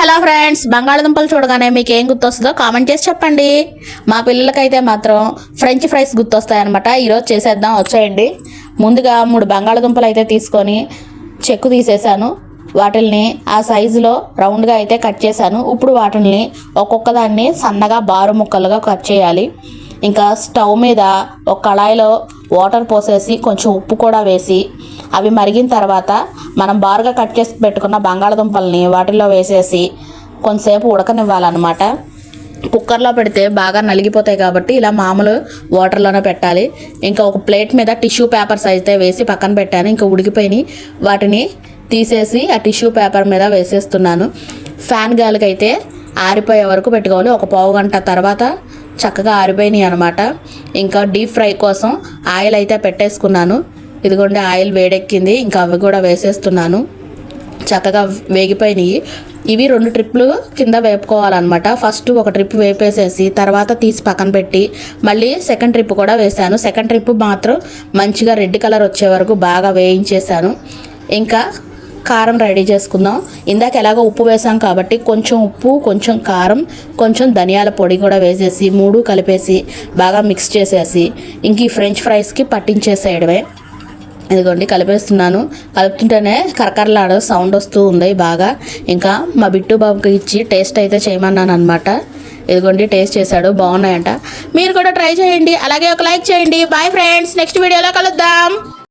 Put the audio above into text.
Hello friends బంగాళదుంపలు చూడగానే మీకు ఏం గుర్తొస్తుందో కామెంట్ చేసి చెప్పండి. మా పిల్లలకైతే మాత్రం ఫ్రెంచ్ ఫ్రైస్ గుర్తొస్తాయి అనమాట ఈరోజు చేసేద్దాం వచ్చేయండి. ముందుగా మూడు బంగాళదుంపలు అయితే తీసుకొని చెక్కు తీసేసాను. వాటిల్ని ఆ సైజులో రౌండ్గా అయితే కట్ చేశాను. ఇప్పుడు వాటిని ఒక్కొక్క దాన్ని సన్నగా బారు ముక్కలుగా కట్ చేయాలి. ఇంకా స్టవ్ మీద ఒక కళాయిలో వాటర్ పోసేసి కొంచెం ఉప్పు కూడా వేసి అవి మరిగిన తర్వాత మనం బారుగా కట్ చేసి పెట్టుకున్న బంగాళదుంపల్ని వాటిలో వేసేసి కొంతసేపు ఉడకనివ్వాలన్నమాట. కుక్కర్లో పెడితే బాగా నలిగిపోతాయి కాబట్టి ఇలా మామూలు వాటర్లోనే పెట్టాలి. ఇంకా ఒక ప్లేట్ మీద టిష్యూ పేపర్స్ అయితే వేసి పక్కన పెట్టాను. ఇంకా ఉడికిపోయినాయి. వాటిని తీసేసి ఆ టిష్యూ పేపర్ మీద వేసేస్తున్నాను. ఫ్యాన్ గాలికైతే ఆరిపోయే వరకు పెట్టుకోవాలి. ఒక పావు గంట తర్వాత చక్కగా ఆరిపోయినాయి అనమాట ఇంకా డీప్ ఫ్రై కోసం ఆయిల్ అయితే పెట్టేసుకున్నాను. ఇదిగోండి ఆయిల్ వేడెక్కింది ఇంకా అవి కూడా వేసేస్తున్నాను. చక్కగా వేగిపోయినాయి. ఇవి రెండు ట్రిప్లు కింద వేపుకోవాలన్నమాట. ఫస్ట్ ఒక ట్రిప్ వేపేసేసి తర్వాత తీసి పక్కన పెట్టి మళ్ళీ సెకండ్ ట్రిప్ కూడా వేసాను సెకండ్ ట్రిప్ మాత్రం మంచిగా రెడ్ కలర్ వచ్చే వరకు బాగా వేయించేసాను ఇంకా కారం రెడీ చేసుకుందాం. ఇందాక ఎలాగో ఉప్పు వేసాం కాబట్టి కొంచెం ఉప్పు కొంచెం కారం కొంచెం ధనియాల పొడి కూడా వేసేసి మూడు కలిపేసి బాగా మిక్స్ చేసేసి ఇంక ఈ ఫ్రెంచ్ ఫ్రైస్కి పట్టించేసేయడమే. ఇదిగోండి కలిపేస్తున్నాను. కలుపుతుంటేనే కరకరలాడ సౌండ్ వస్తూ ఉంది బాగా. ఇంకా మా బిట్టు బాబుకి ఇచ్చి టేస్ట్ అయితే చేయమన్నాను అనమాట ఇదిగోండి టేస్ట్ చేశాడు బాగున్నాయంట. మీరు కూడా ట్రై చేయండి అలాగే ఒక లైక్ చేయండి. బాయ్ ఫ్రెండ్స్ నెక్స్ట్ వీడియోలో కలుద్దాం.